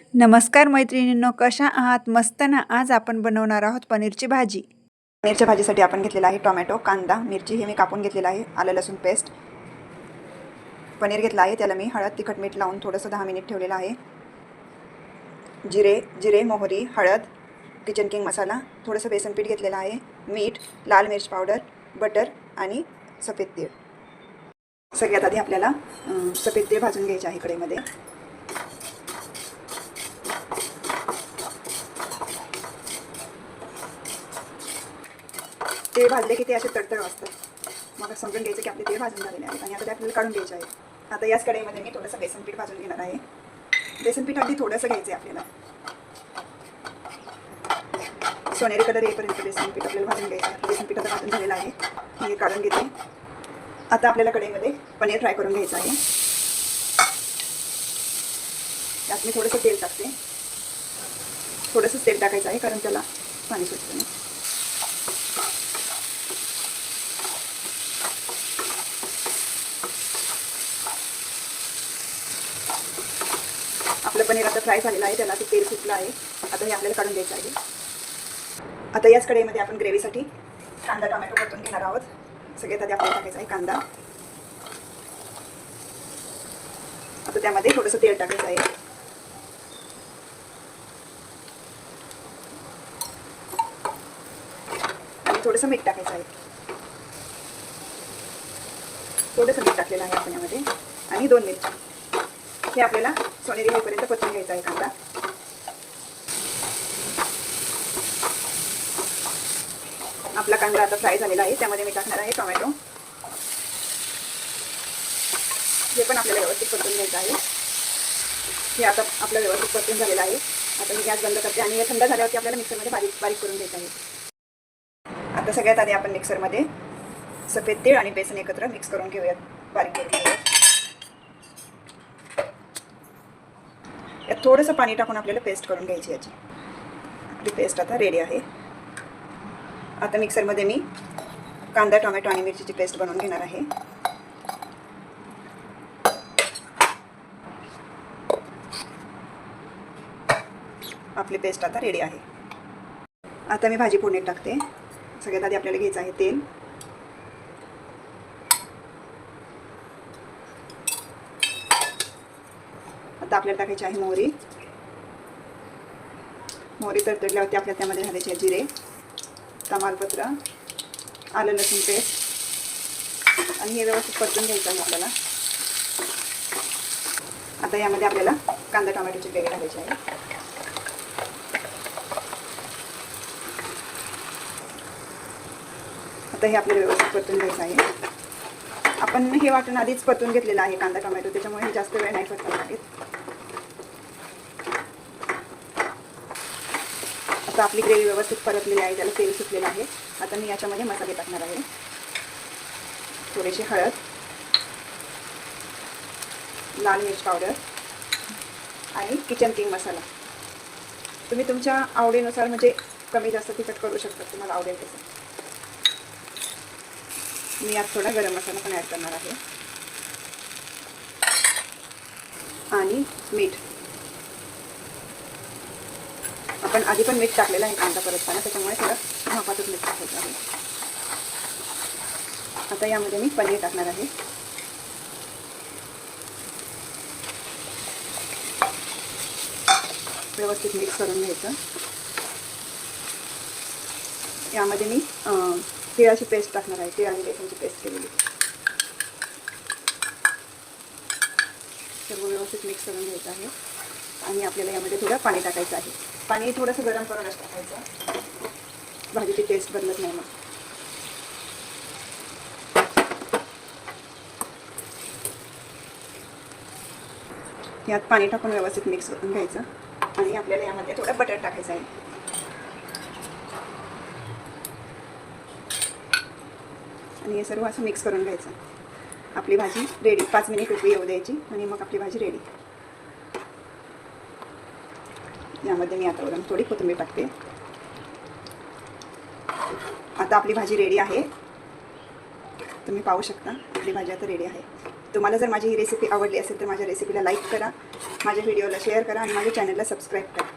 नमस्कार मैत्रिणींनो कशा आहात? मस्त ना आज आपण बनवणार आहोत पनीरची भाजी. पनीरच्या भाजीसाठी आपण घेतलेला आहे टोमॅटो कांदा मिरची हे मी कापून घेतलेलं आहे आलं लसूण पेस्ट. पनीर घेतलं आहे त्याला मी हळद तिखट मीठ लावून थोडंसं दहा मिनिट ठेवलेलं आहे. जिरे जिरे मोहरी हळद किचन किंग मसाला थोडंसं बेसन पीठ घेतलेलं आहे मीठ लाल मिरच पावडर बटर आणि सफेद तीळ. सगळ्यात आधी आपल्याला सफेद तीळ भाजून घ्यायचे आहे कडेमध्ये ते भाजले की ते असे तडतड वाजतात. मला समजून घ्यायचं की आपले तेल भाजून झालेले आहेत आणि आता ते आपल्याला काढून घ्यायचे आहे. आता याच कढईमध्ये मी थोडंसं बेसन पीठ भाजून घेणार आहे. बेसन पीठ अगदी थोडंसं घ्यायचं आहे आपल्याला. सोनेरी कलर येईपर्यंत बेसन पीठ आपल्याला भाजून घ्यायचं आहे बेसन पीठ आता भाजून झालेलं आहे. मी हे काढून घेते. आता आपल्याला कढईमध्ये पनीर फ्राय करून घ्यायचं आहे. त्यात मी थोडंसं तेल टाकते. थोडंसं तेल टाकायचं आहे कारण त्याला पाणी सुटतं नाही. पनीर आता फ्राय झालेलं आहे त्याला ते तेल सुटलं आहे. आता हे आपल्याला काढून द्यायचं आहे. आता याच कढईमध्ये आपण ग्रेव्हीसाठी कांदा टोमॅटो परतून घेणार आहोत. सगळ्यात आधी आपल्याला टाकायचा आहे कांदा. आता त्यामध्ये थोडंसं तेल टाकायचं आहे. आणि थोडंसं मीठ टाकायचं आहे. थोडंसं मीठ टाकलेलं आहे आपण यामध्ये. आणि दोन मिरची. हे आपल्याला सोनेरी होईपर्यंत परतून घ्यायचा आहे कांदा. आपला कांदा आता फ्राय झालेला आहे त्यामध्ये मी टाकणार आहे टोमॅटो. हे पण आपल्याला व्यवस्थित परतून घ्यायचं आहे. हे आता आपलं व्यवस्थित परतून झालेलं आहे. आता मी गॅस बंद करते आणि हे थंड झाल्यावरती आपल्याला मिक्सरमध्ये बारीक बारीक करून घ्यायचं आहे. आता सगळ्यात आधी आपण मिक्सरमध्ये सफेद तीळ आणि बेसन एकत्र मिक्स करून घेऊयात बारीक करून घेऊयात. थोडंसं पाणी टाकून आपल्याला पेस्ट करून घ्यायची याची. आपली पेस्ट आता रेडी आहे. आता मिक्सरमध्ये मी कांदा टोमॅटो आणि मिरचीची पेस्ट बनवून घेणार आहे. आपली पेस्ट आता रेडी आहे. आता मी भाजी फोडणीत टाकते. सगळ्यात आधी आपल्याला घ्यायचं आहे तेल. आता आपल्याला टाकायची आहे मोहरी. मोहरी तडतडल्यावरती आपल्याला त्यामध्ये घालायचे आहे जिरे तमालपत्र आलं लसूण पेस्ट. आणि हे व्यवस्थित परतून घ्यायचं आहे आपल्याला. आता यामध्ये आपल्याला कांदा टोमॅटोचे ग्रेव्ही घालायचे आहे आता हे आपल्याला व्यवस्थित परतून घ्यायचं आहे. आपण हे वाटण आधीच परतून घेतलेलं आहे कांदा टोमॅटो. त्याच्यामुळे हे जास्त वेळ नाही परतून लागेल आता आपली ग्रेव्ही व्यवस्थित परतलेली आहे त्याला तेल सुटलेलं आहे. आता मी याच्यामध्ये मसाले टाकणार आहे. थोडीशी हळद लाल मिर्च पावडर आणि किचन किंग मसाला. तुम्ही तुमच्या आवडीनुसार म्हणजे कमी जास्त तिखट करू शकता तुम्हाला आवडेल तसं. मी यात थोडा गरम मसाला पण ॲड करणार आहे. आणि मीठ. आपण आधी पण मीठ टाकलेलं आहे कांदा परतताना त्याच्यामुळे थोडं भापातच मीठ टाकायचं आहे. आता यामध्ये मी पनीर टाकणार आहे. व्यवस्थित मिक्स करून घ्यायचं. यामध्ये मी तिळाची पेस्ट टाकणार आहे तिळ आणि बेसनची पेस्ट केलेली. सर्व व्यवस्थित मिक्स करून घ्यायचं आहे. आणि आपल्याला यामध्ये थोडं पाणी टाकायचं आहे. पाणी थोडंसं गरम करूनच टाकायचं. भाजीची टेस्ट बदलत नाही मग. यात पाणी टाकून व्यवस्थित मिक्स करून घ्यायचं. आणि आपल्याला यामध्ये थोडं बटर टाकायचं आहे. आणि हे सर्व असं मिक्स करून घ्यायचं. आपली भाजी रेडी पाच मिनिट उकळी येऊ द्यायची. आणि मग आपली भाजी रेडी यामध्ये मी आता वरून थोडी कोथिंबीर टाकते. आता आपली भाजी रेडी आहे. तुम्ही पाहू शकता आपली भाजी आता रेडी आहे. तुम्हाला जर माझी ही रेसिपी आवडली असेल तर माझ्या रेसिपीला लाईक करा माझ्या व्हिडिओला शेअर करा आणि माझ्या चॅनलला सबस्क्राईब करा.